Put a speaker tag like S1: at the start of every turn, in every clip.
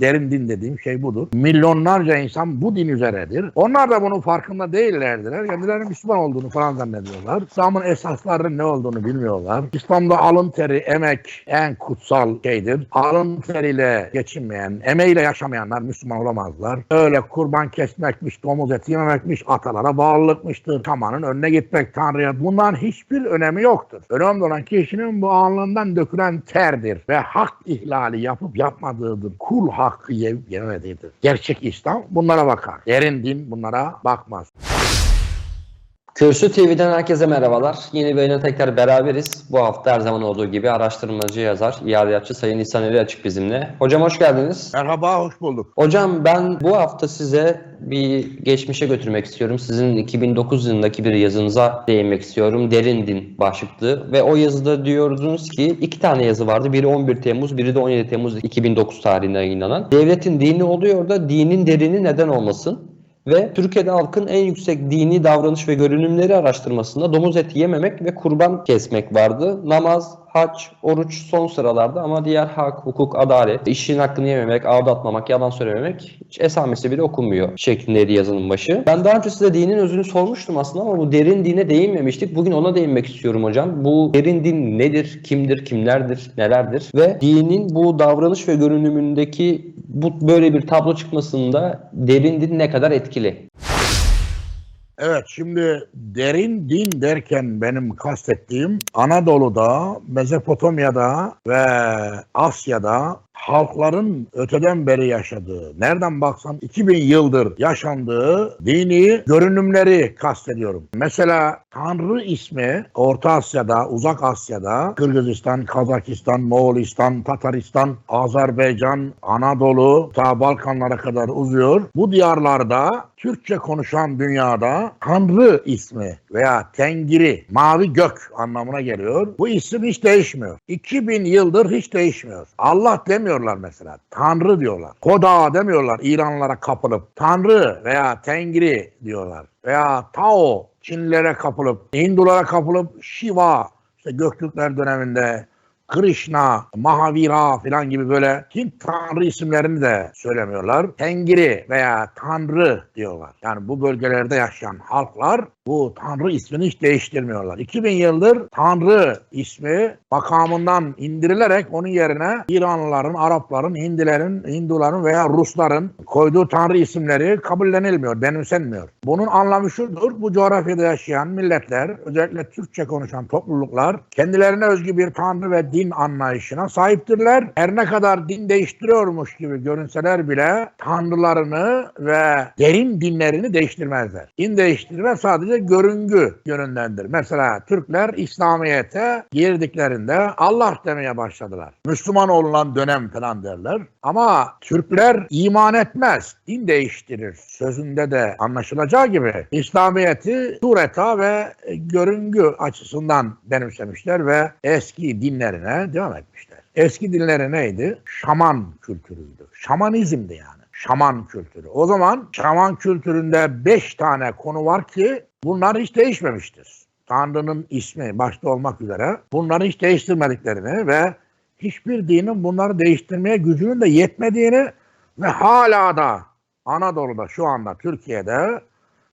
S1: Derin din dediğim şey budur. Milyonlarca insan bu din üzeredir. Onlar da bunun farkında değillerdiler. Kendilerinin Müslüman olduğunu falan zannediyorlar. İslam'ın esaslarının ne olduğunu bilmiyorlar. İslam'da alın teri, emek en kutsal şeydir. Alın teriyle geçinmeyen, emeğiyle yaşamayanlar Müslüman olamazlar. Öyle kurban kesmekmiş, domuz eti yememekmiş, atalara bağlılıkmıştır. Kamanın önüne gitmek Tanrı'ya. Bunların hiçbir önemi yoktur. Önemli olan kişinin bu alnından dökülen terdir ve hak ihlali yapıp yapmadığıdır. Kul hakkı yiyip yemediğidir. Gerçek İslam bunlara bakar. Derin din bunlara bakmaz.
S2: Kürsü TV'den herkese merhabalar. Yeni bir tekrar beraberiz. Bu hafta her zaman olduğu gibi araştırmacı yazar, iadiyatçı Sayın İhsan Ali Açık bizimle. Hocam hoş geldiniz.
S1: Merhaba, hoş bulduk.
S2: Hocam ben bu hafta size bir geçmişe götürmek istiyorum. Sizin 2009 yılındaki bir yazınıza değinmek istiyorum. Derin Din başlıklı. Ve o yazıda diyordunuz ki iki tane yazı vardı. Biri 11 Temmuz, biri de 17 Temmuz 2009 tarihinde yayınlanan. Devletin dini oluyor da dinin derini neden olmasın? Ve Türkiye'de halkın en yüksek dini davranış ve görünümleri araştırmasında domuz eti yememek ve kurban kesmek vardı. Namaz, hac, oruç son sıralarda ama diğer hak, hukuk, adalet, işin hakkını yememek, aldatmamak, yalan söylememek hiç esamesi bile okunmuyor şeklindeydi yazının başı. Ben daha önce size dinin özünü sormuştum aslında ama bu derin dine değinmemiştik. Bugün ona değinmek istiyorum hocam. Bu derin din nedir, kimdir, kimlerdir, nelerdir ve dinin bu davranış ve görünümündeki bu böyle bir tablo çıkmasında derin din ne kadar etkili?
S1: Evet şimdi derin din derken benim kastettiğim Anadolu'da, Mezopotamya'da ve Asya'da halkların öteden beri yaşadığı, nereden baksan 2000 yıldır yaşandığı dini görünümleri kastediyorum. Mesela Tanrı ismi Orta Asya'da, Uzak Asya'da, Kırgızistan, Kazakistan, Moğolistan, Tataristan, Azerbaycan, Anadolu, ta Balkanlara kadar uzuyor. Bu diyarlarda Türkçe konuşan dünyada Tanrı ismi veya Tengiri, mavi gök anlamına geliyor. Bu isim hiç değişmiyor. 2000 yıldır hiç değişmiyor. Allah demiyorlar mesela. Tanrı diyorlar. Koda demiyorlar İranlılara kapılıp. Tanrı veya Tengri diyorlar. Veya Tao Çinlilere kapılıp, Hindulara kapılıp Shiva işte Göktürkler döneminde Krishna, Mahavira falan gibi böyle Hint tanrı isimlerini de söylemiyorlar. Tengiri veya Tanrı diyorlar. Yani bu bölgelerde yaşayan halklar bu Tanrı ismini hiç değiştirmiyorlar. 2000 yıldır Tanrı ismi makamından indirilerek onun yerine İranlıların, Arapların, Hindilerin, Hinduların veya Rusların koyduğu Tanrı isimleri kabullenilmiyor, benimsenmiyor. Bunun anlamı şudur, bu coğrafyada yaşayan milletler, özellikle Türkçe konuşan topluluklar kendilerine özgü bir Tanrı ve din anlayışına sahiptirler. Her ne kadar din değiştiriyormuş gibi görünseler bile tanrılarını ve derin dinlerini değiştirmezler. Din değiştirme sadece görüngü yönündendir. Mesela Türkler İslamiyet'e girdiklerinde Allah demeye başladılar. Müslüman olunan dönem falan derler. Ama Türkler iman etmez, din değiştirir. Sözünde de anlaşılacağı gibi İslamiyet'i sureta ve görüngü açısından benimsemişler ve eski dinlerine devam etmişler. Eski dinleri neydi? Şaman kültürüydü. Şamanizmdi yani. Şaman kültürü. O zaman şaman kültüründe beş tane konu var ki bunlar hiç değişmemiştir. Tanrı'nın ismi başta olmak üzere bunları hiç değiştirmediklerini ve hiçbir dinin bunları değiştirmeye gücünün de yetmediğini ve hala da Anadolu'da şu anda Türkiye'de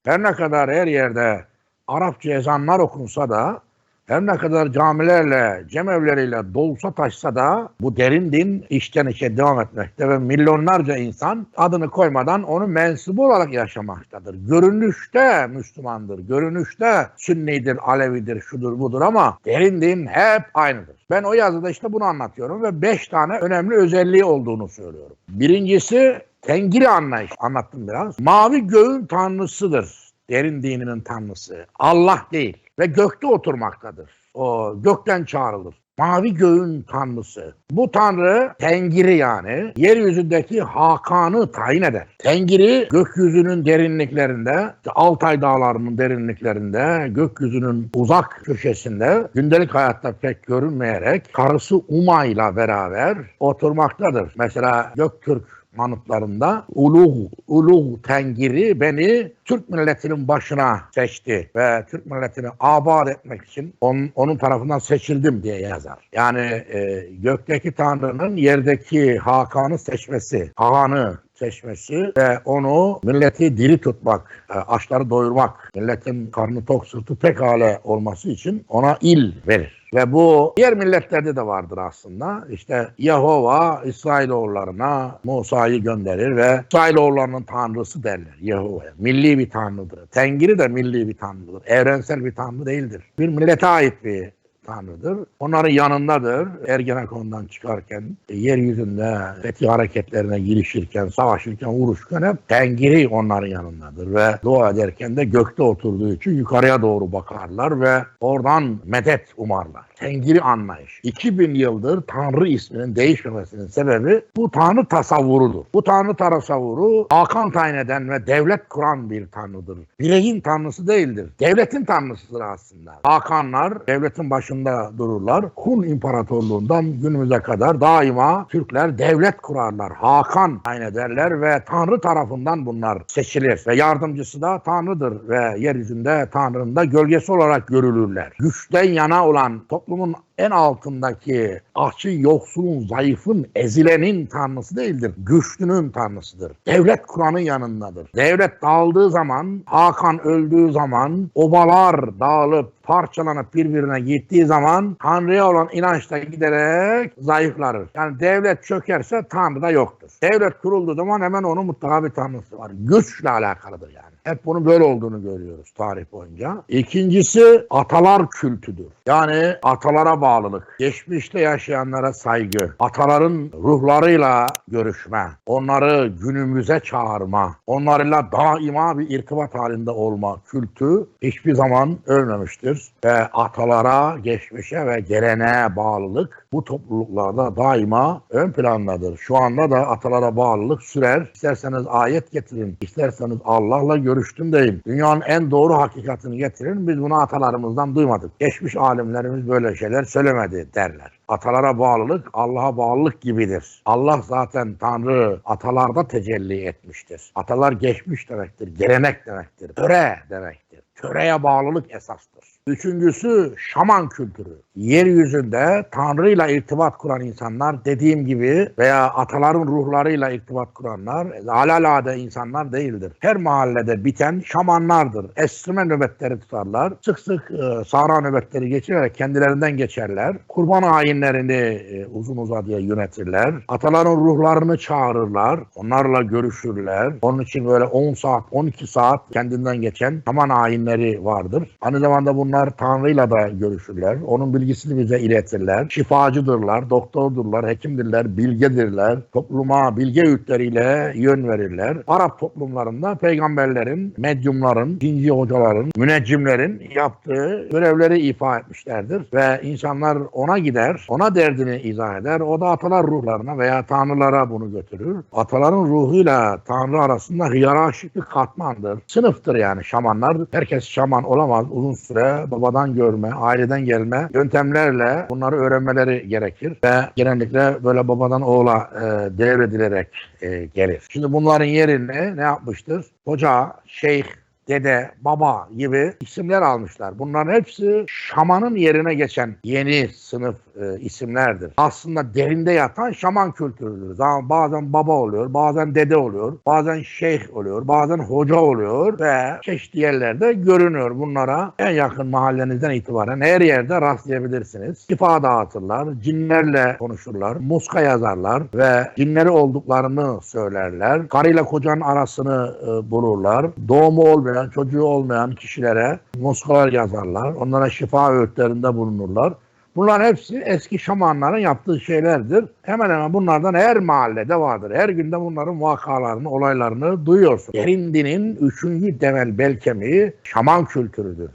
S1: her ne kadar her yerde Arapça ezanlar okunsa da her ne kadar camilerle, cemevleriyle dolsa taşsa da bu derin din içten içe devam etmekte ve milyonlarca insan adını koymadan onu mensubu olarak yaşamaktadır. Görünüşte Müslümandır, görünüşte Sünnidir, Alevidir, şudur budur ama derin din hep aynıdır. Ben o yazıda işte bunu anlatıyorum ve beş tane önemli özelliği olduğunu söylüyorum. Birincisi Tengiri anlayış anlattım biraz. Mavi göğün tanrısıdır. Derin dininin tanrısı. Allah değil ve gökte oturmaktadır. O gökten çağrılır. Mavi göğün tanrısı. Bu tanrı Tengiri yani yeryüzündeki Hakan'ı tayin eder. Tengiri gökyüzünün derinliklerinde, Altay dağlarının derinliklerinde, gökyüzünün uzak köşesinde gündelik hayatta pek görünmeyerek karısı Uma ile beraber oturmaktadır. Mesela Göktürk manıtlarında Uluh, Uluh Tengiri beni Türk milletinin başına seçti ve Türk milletini abat etmek için onun, onun tarafından seçildim diye yazar. Yani e, gökteki Tanrı'nın yerdeki Hakan'ı seçmesi, Hakan'ı seçmesi ve onu milleti diri tutmak, e, açları doyurmak, milletin karnı tok sırtı pek hale olması için ona il verir. Ve bu diğer milletlerde de vardır aslında. İşte Yehova İsrailoğullarına Musa'yı gönderir ve İsrailoğullarının tanrısı derler Yehova'ya. Milli bir tanrıdır. Tengiri de milli bir tanrıdır. Evrensel bir tanrı değildir. Bir millete ait bir tanrıdır. Onların yanındadır. Ergenekon'dan çıkarken, e, yeryüzünde fethi hareketlerine girişirken, savaşırken, vuruşurken hep Tengiri onların yanındadır ve dua ederken de gökte oturduğu için yukarıya doğru bakarlar ve oradan medet umarlar. Tengiri anlayış. 2000 yıldır Tanrı isminin değişmemesinin sebebi bu Tanrı tasavvurudur. Bu Tanrı tasavvuru Hakan tayin eden ve devlet kuran bir Tanrıdır. Bireyin Tanrısı değildir. Devletin Tanrısıdır aslında. Hakanlar devletin başında dururlar. Hun İmparatorluğundan günümüze kadar daima Türkler devlet kurarlar. Hakan tayin ederler ve Tanrı tarafından bunlar seçilir. Ve yardımcısı da Tanrı'dır ve yeryüzünde Tanrı'nın da gölgesi olarak görülürler. Güçten yana olan toplumun en altındaki açın, yoksulun, zayıfın, ezilenin tanrısı değildir. Güçlünün tanrısıdır. Devlet Kur'an'ın yanındadır. Devlet dağıldığı zaman, Hakan öldüğü zaman, obalar dağılıp parçalanıp birbirine gittiği zaman Tanrı'ya olan inanç da giderek zayıflar. Yani devlet çökerse Tanrı da yoktur. Devlet kurulduğu zaman hemen onun mutlaka bir tanrısı var. Güçle alakalıdır yani. Hep bunun böyle olduğunu görüyoruz tarih boyunca. İkincisi atalar kültüdür. Yani atalara bağlılık, geçmişte yaşayanlara saygı, ataların ruhlarıyla görüşme, onları günümüze çağırma, onlarla daima bir irtibat halinde olma kültü hiçbir zaman ölmemiştir. Ve atalara, geçmişe ve geleneğe bağlılık bu topluluklarda daima ön plandadır. Şu anda da atalara bağlılık sürer. İsterseniz ayet getirin, isterseniz Allah'la görüştüm deyin. Dünyanın en doğru hakikatini getirin. Biz bunu atalarımızdan duymadık. Geçmiş alimlerimiz böyle şeyler söylemedi derler. Atalara bağlılık Allah'a bağlılık gibidir. Allah zaten Tanrı atalarda tecelli etmiştir. Atalar geçmiş demektir, gelenek demektir, töre demektir. Töreye bağlılık esastır. Üçüncüsü şaman kültürü. Yeryüzünde Tanrı'yla irtibat kuran insanlar dediğim gibi veya ataların ruhlarıyla irtibat kuranlar alalade insanlar değildir. Her mahallede biten şamanlardır. Esrime nöbetleri tutarlar. Sık sık e, sahra nöbetleri geçirerek kendilerinden geçerler. Kurban ayinlerini e, uzun uzadıya yönetirler. Ataların ruhlarını çağırırlar. Onlarla görüşürler. Onun için böyle 10 saat, 12 saat kendinden geçen şaman ayinleri vardır. Aynı zamanda bunlar Tanrı'yla da görüşürler. Onun bilgisini bize iletirler. Şifacıdırlar, doktordurlar, hekimdirler, bilgedirler. Topluma bilge öğütleriyle yön verirler. Arap toplumlarında peygamberlerin, medyumların, dinci hocaların, müneccimlerin yaptığı görevleri ifa etmişlerdir. Ve insanlar ona gider, ona derdini izah eder. O da atalar ruhlarına veya tanrılara bunu götürür. Ataların ruhuyla tanrı arasında hiyerarşik bir katmandır. Sınıftır yani şamanlar. Herkes şaman olamaz uzun süre babadan görme, aileden gelme yöntemlerle bunları öğrenmeleri gerekir ve genellikle böyle babadan oğula e, devredilerek e, gelir. Şimdi bunların yerine ne yapmıştır? Hoca, şeyh, dede, baba gibi isimler almışlar. Bunların hepsi şamanın yerine geçen yeni sınıf e, isimlerdir. Aslında derinde yatan şaman kültürüdür. Zaman bazen baba oluyor, bazen dede oluyor, bazen şeyh oluyor, bazen hoca oluyor ve çeşitli yerlerde görünüyor. Bunlara en yakın mahallenizden itibaren her yerde rastlayabilirsiniz. Şifa dağıtırlar, cinlerle konuşurlar, muska yazarlar ve cinleri olduklarını söylerler. Karıyla kocanın arasını e, bulurlar. Doğumu olmayan, çocuğu olmayan kişilere muskalar yazarlar. Onlara şifa öğütlerinde bulunurlar. Bunlar hepsi eski şamanların yaptığı şeylerdir. Hemen hemen bunlardan her mahallede vardır. Her günde bunların vakalarını, olaylarını duyuyorsun. Derindinin üçüncü temel bel kemiği şaman kültürüdür.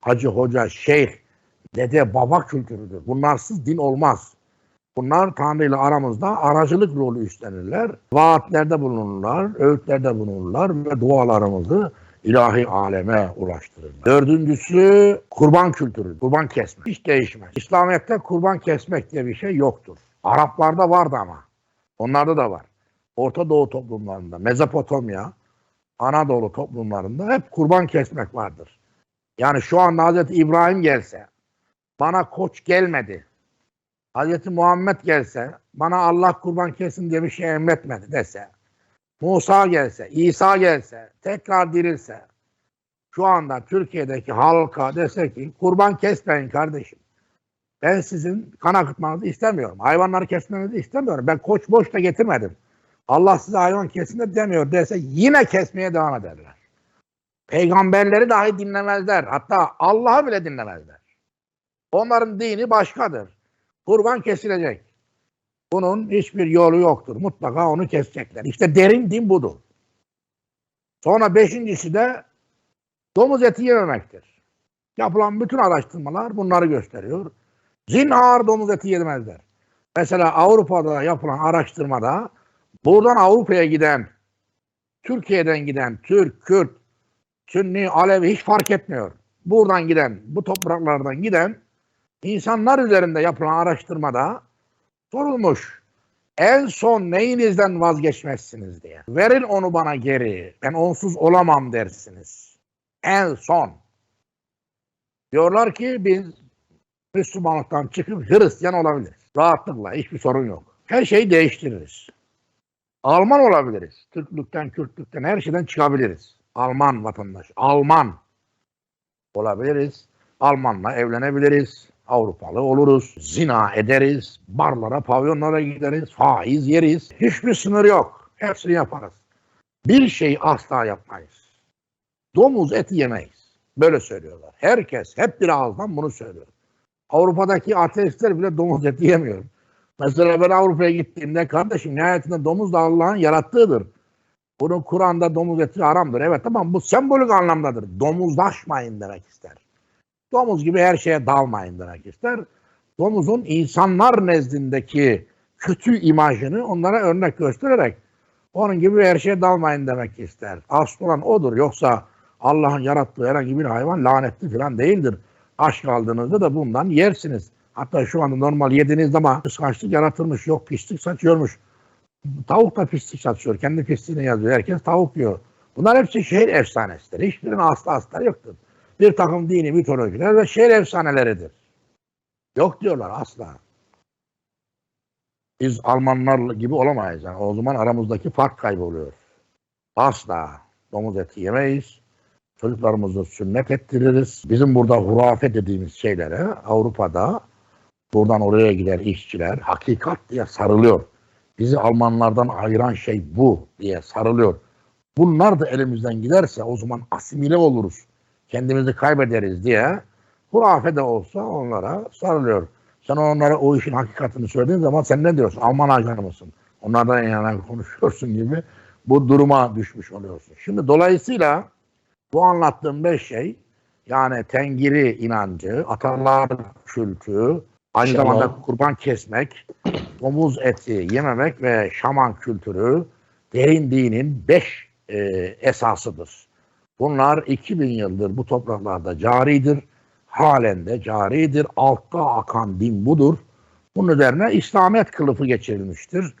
S1: Hacı, hoca, şeyh, dede, baba kültürüdür. Bunlarsız din olmaz. Bunlar Tanrı ile aramızda aracılık rolü üstlenirler. Vaatlerde bulunurlar, öğütlerde bulunurlar ve dualarımızı ilahi aleme ulaştırırlar. Dördüncüsü kurban kültürü, kurban kesmek. Hiç değişmez. İslamiyet'te kurban kesmek diye bir şey yoktur. Araplarda vardı ama. Onlarda da var. Orta Doğu toplumlarında, Mezopotamya, Anadolu toplumlarında hep kurban kesmek vardır. Yani şu anda Hazreti İbrahim gelse, bana koç gelmedi. Hazreti Muhammed gelse, bana Allah kurban kesin diye bir şey emretmedi dese. Musa gelse, İsa gelse, tekrar dirilse, şu anda Türkiye'deki halka dese ki kurban kesmeyin kardeşim. Ben sizin kan akıtmanızı istemiyorum. Hayvanları kesmenizi istemiyorum. Ben koç boş da getirmedim. Allah size hayvan kesin de demiyor dese yine kesmeye devam ederler. Peygamberleri dahi dinlemezler. Hatta Allah'ı bile dinlemezler. Onların dini başkadır. Kurban kesilecek. Bunun hiçbir yolu yoktur. Mutlaka onu kesecekler. İşte derin din budur. Sonra beşincisi de domuz eti yememektir. Yapılan bütün araştırmalar bunları gösteriyor. Zinhar domuz eti yemezler. Mesela Avrupa'da yapılan araştırmada buradan Avrupa'ya giden, Türkiye'den giden Türk, Kürt, Sünni, Alevi hiç fark etmiyor. Buradan giden, bu topraklardan giden insanlar üzerinde yapılan araştırmada sorulmuş. En son neyinizden vazgeçmezsiniz diye. Verin onu bana geri. Ben onsuz olamam dersiniz. En son. Diyorlar ki biz Müslümanlıktan çıkıp Hristiyan olabiliriz. Rahatlıkla hiçbir sorun yok. Her şeyi değiştiririz. Alman olabiliriz. Türklükten, Kürtlükten her şeyden çıkabiliriz. Alman vatandaş. Alman olabiliriz. Almanla evlenebiliriz. Avrupalı oluruz. Zina ederiz. Barlara, pavyonlara gideriz. Faiz yeriz. Hiçbir sınır yok. Hepsini yaparız. Bir şey asla yapmayız. Domuz eti yemeyiz. Böyle söylüyorlar. Herkes hep bir ağızdan bunu söylüyor. Avrupa'daki ateistler bile domuz eti yemiyor. Mesela ben Avrupa'ya gittiğimde kardeşim nihayetinde domuz da Allah'ın yarattığıdır. Bunun Kur'an'da domuz eti haramdır. Evet tamam bu sembolik anlamdadır. Domuzlaşmayın demek ister. Domuz gibi her şeye dalmayın demek ister. Domuzun insanlar nezdindeki kötü imajını onlara örnek göstererek onun gibi her şeye dalmayın demek ister. Asıl olan odur. Yoksa Allah'ın yarattığı herhangi bir hayvan lanetli falan değildir. Aç kaldığınızda da bundan yersiniz. Hatta şu anda normal yediğiniz zaman kıskançlık yaratılmış. Yok pislik saçıyormuş. Tavuk da pislik saçıyor. Kendi pisliğini yazıyor. Herkes tavuk yiyor. Bunlar hepsi şehir efsanesidir. Hiçbirinin aslı astarı yoktur. Bir takım dini mitolojiler ve şehir efsaneleridir. Yok diyorlar asla. Biz Almanlar gibi olamayız. Yani o zaman aramızdaki fark kayboluyor. Asla domuz eti yemeyiz. Çocuklarımızı sünnet ettiririz. Bizim burada hurafe dediğimiz şeylere Avrupa'da buradan oraya gider işçiler hakikat diye sarılıyor. Bizi Almanlardan ayıran şey bu diye sarılıyor. Bunlar da elimizden giderse o zaman asimile oluruz. Kendimizi kaybederiz diye hurafe de olsa onlara sarılıyor. Sen onlara o işin hakikatini söylediğin zaman sen ne diyorsun? Alman ajanı mısın? Onlardan yana konuşuyorsun gibi bu duruma düşmüş oluyorsun. Şimdi dolayısıyla bu anlattığım beş şey yani tengiri inancı, atalar kültü, aynı
S2: Şaman.
S1: zamanda kurban kesmek, domuz eti yememek ve şaman kültürü derin dinin beş e, esasıdır. Bunlar 2000 yıldır bu topraklarda caridir. Halen de caridir. Altta akan din budur. Bunun üzerine İslamiyet kılıfı geçirilmiştir.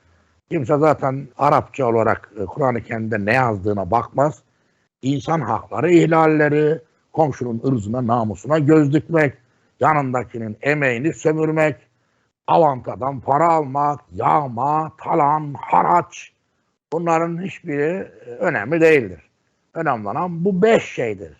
S1: Kimse zaten Arapça olarak e, Kur'an-ı Kerim'de ne yazdığına bakmaz. İnsan hakları ihlalleri, komşunun ırzına, namusuna göz dikmek, yanındakinin emeğini sömürmek, avantadan para almak, yağma, talan, haraç bunların hiçbiri e, önemli değildir. Önemli olan bu beş şeydir.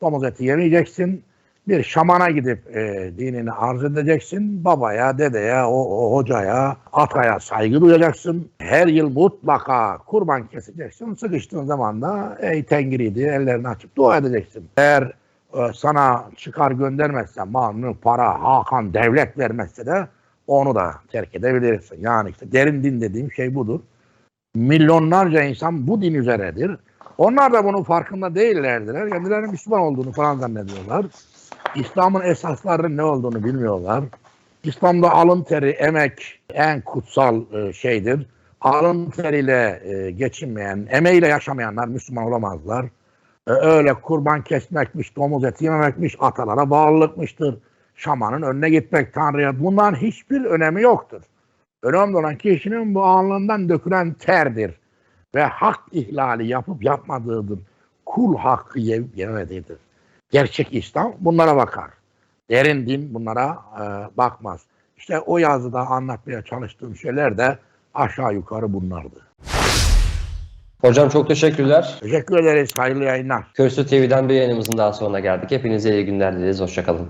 S1: Domuz eti yemeyeceksin, bir şamana gidip e, dinini arz edeceksin, babaya, dedeye, o, o hocaya, ataya saygı duyacaksın. Her yıl mutlaka kurban keseceksin. Sıkıştığın zaman da ey tengiriydi ellerini açıp dua edeceksin. Eğer e, sana çıkar göndermezse, malını, para, hakan, devlet vermezse de onu da terk edebilirsin. Yani işte derin din dediğim şey budur. Milyonlarca insan bu din üzeredir. Onlar da bunun farkında değillerdiler. Kendilerinin Müslüman olduğunu falan zannediyorlar. İslam'ın esaslarının ne olduğunu bilmiyorlar. İslam'da alın teri, emek en kutsal e, şeydir. Alın teriyle e, geçinmeyen, emeğiyle yaşamayanlar Müslüman olamazlar. E, öyle kurban kesmekmiş, domuz eti yememekmiş, atalara bağlılıkmıştır. Şamanın önüne gitmek, Tanrı'ya. Bunların hiçbir önemi yoktur. Önemli olan kişinin bu alnından dökülen terdir. Ve hak ihlali yapıp yapmadığıdır. Kul hakkı yemediğidir. Gerçek İslam bunlara bakar. Derin din bunlara e, bakmaz. İşte o yazıda anlatmaya çalıştığım şeyler de aşağı yukarı bunlardı.
S2: Hocam çok teşekkürler.
S1: Teşekkür ederiz. Hayırlı yayınlar.
S2: Körsü TV'den bir yayınımızın daha sonuna geldik. Hepinize iyi günler dileriz. Hoşçakalın.